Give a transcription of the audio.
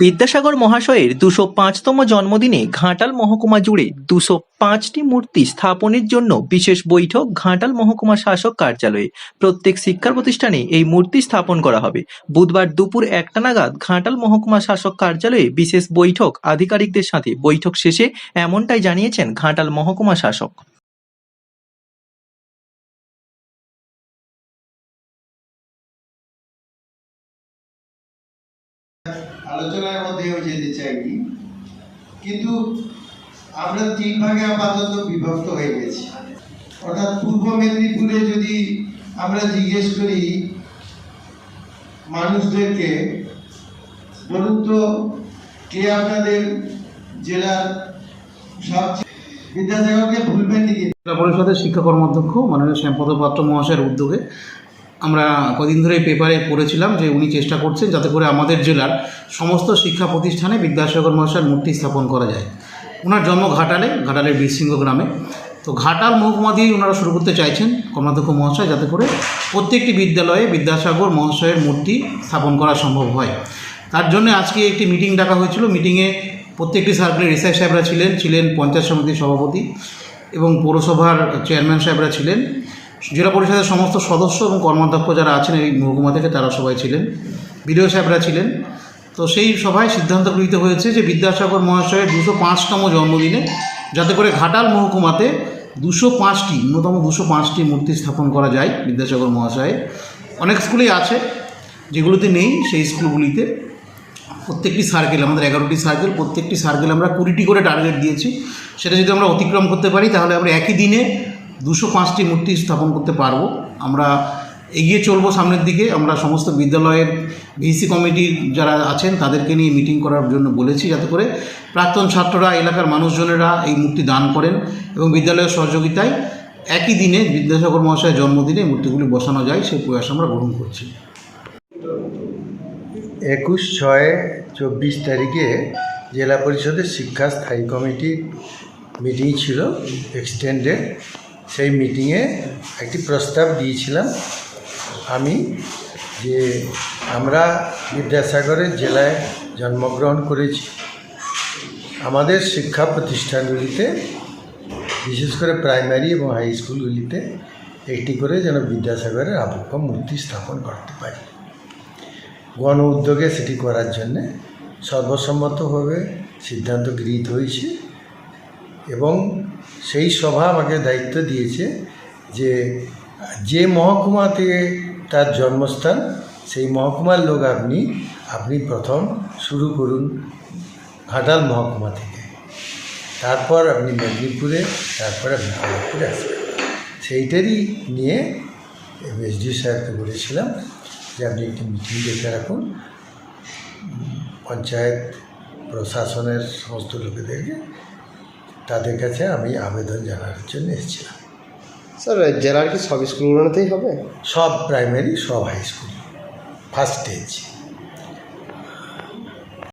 বিদ্যাসাগর মহাশয়ের দুশো পাঁচতম জন্মদিনে ঘাটাল মহকুমা জুড়ে দুশো পাঁচটি মূর্তি স্থাপনের জন্য বিশেষ বৈঠক ঘাটাল মহকুমা শাসক কার্যালয়ে। প্রত্যেক শিক্ষা প্রতিষ্ঠানে এই মূর্তি স্থাপন করা হবে। বুধবার দুপুর একটা নাগাদ ঘাটাল মহকুমা শাসক কার্যালয়ে বিশেষ বৈঠক আধিকারিকদের সাথে। বৈঠক শেষে এমনটাই জানিয়েছেন ঘাটাল মহকুমা শাসক। আলোচনার মধ্যেও যেতে কিন্তু আমরা তিন ভাগে আপাতত বিভক্ত হয়ে গেছি। অর্থাৎ পূর্ব মেদিনীপুরে যদি আমরা জিজ্ঞেস করি, মানুষদেরকে, বলুন তো, কে আপনাদের জেলার সবচেয়ে বিদ্যাসাগরকে ভুলবেন নাকি পরিষদের শিক্ষা কর্মাধ্যক্ষ, মাননীয় শ্যামপদ পাত্র মহাশয়ের উদ্যোগে আমরা কদিন ধরে পেপারে পড়েছিলাম যে উনি চেষ্টা করছেন যাতে করে আমাদের জেলার সমস্ত শিক্ষা প্রতিষ্ঠানে বিদ্যাসাগর মহাশয়ের মূর্তি স্থাপন করা যায়। ওনার জন্ম ঘাটালে, ঘাটালের বীরসিংহ গ্রামে। তো ঘাটাল মহকুমা দিয়েই ওনারা শুরু করতে চাইছেন কর্মাধ্যক্ষ মহাশয় যাতে করে প্রত্যেকটি বিদ্যালয়ে বিদ্যাসাগর মহাশয়ের মূর্তি স্থাপন করা সম্ভব হয়। তার জন্য আজকে একটি মিটিং ডাকা হয়েছিল। মিটিংয়ে প্রত্যেকটি সার্কেলের এসআই সাহেবরা ছিলেন ছিলেন পঞ্চায়েত সমিতির সভাপতি এবং পৌরসভার চেয়ারম্যান সাহেবরা ছিলেন। জেলা পরিষদের সমস্ত সদস্য এবং কর্মাধ্যক্ষ যারা আছেন এই মহকুমা থেকে, তারা সবাই ছিলেন। বিডিও সাহেবরা ছিলেন। তো সেই সভায় সিদ্ধান্ত গৃহীত হয়েছে যে বিদ্যাসাগর মহাশয়ের দুশো পাঁচতম জন্মদিনে যাতে করে ঘাটাল মহকুমাতে দুশো পাঁচটি, ন্যূনতম দুশো পাঁচটি মূর্তি স্থাপন করা যায় বিদ্যাসাগর মহাশয়ের। অনেক স্কুলেই আছে, যেগুলোতে নেই সেই স্কুলগুলিতে। প্রত্যেকটি সার্কেল আমাদের এগারোটি সার্কেল প্রত্যেকটি সার্কেল আমরা কুড়িটি করে টার্গেট দিয়েছি। সেটা যদি আমরা অতিক্রম করতে পারি, তাহলে আমরা একই দিনে দুশো পাঁচটি মূর্তি স্থাপন করতে পারব। আমরা এগিয়ে চলবো সামনের দিকে। আমরা সমস্ত বিদ্যালয়ের ভিসি কমিটির যারা আছেন, তাদেরকে নিয়ে মিটিং করার জন্য বলেছি যাতে করে প্রাক্তন ছাত্ররা, এলাকার মানুষজনেরা এই মূর্তি দান করেন এবং বিদ্যালয়ের সহযোগিতায় একই দিনে বিদ্যাসাগর মহাশয়ের জন্মদিনে মূর্তিগুলি বসানো যায়। সেই প্রয়াস আমরা গ্রহণ করছি। একুশ ছয় চব্বিশ তারিখে জেলা পরিষদের শিক্ষা স্থায়ী কমিটির মিটিং ছিল এক্সটেন্ডেড সেই মিটিংয়ে একটি প্রস্তাব দিয়েছিলাম। আমি যে আমরা বিদ্যাসাগরের জেলায় জন্মগ্রহণ করেছি। আমাদের শিক্ষা প্রতিষ্ঠানগুলিতে, বিশেষ করে প্রাইমারি এবং হাই স্কুলগুলিতে একটি করে যেন বিদ্যাসাগরের আবক্ষ মূর্তি স্থাপন করতে পারি। গণ উদ্যোগে সেটি করার জন্যে সর্বসম্মতভাবে সিদ্ধান্ত গৃহীত হয়েছে। এবং সেই সভা আমাকে দায়িত্ব দিয়েছে যে যে মহকুমাতে তার জন্মস্থান, সেই মহকুমার লোক আপনি আপনি প্রথম শুরু করুন ঘাটাল মহকুমা থেকে। তারপর আপনি মেদিনীপুরে, তারপর আপনি খড়গপুরে আসবেন। সেইটারই নিয়ে এসডিও সাহেবকে বলেছিলাম যে আপনি একটি মিটিং ডেকে রাখুন। পঞ্চায়েত প্রশাসনের সমস্ত লোকেদেরকে তাদের কাছে আমি আবেদন জানানোর জন্য এসেছিলাম। স্যার জেলার কি সব স্কুলগুলোতেই হবে? সব প্রাইমারি সব হাই স্কুল ফার্স্ট স্টেজ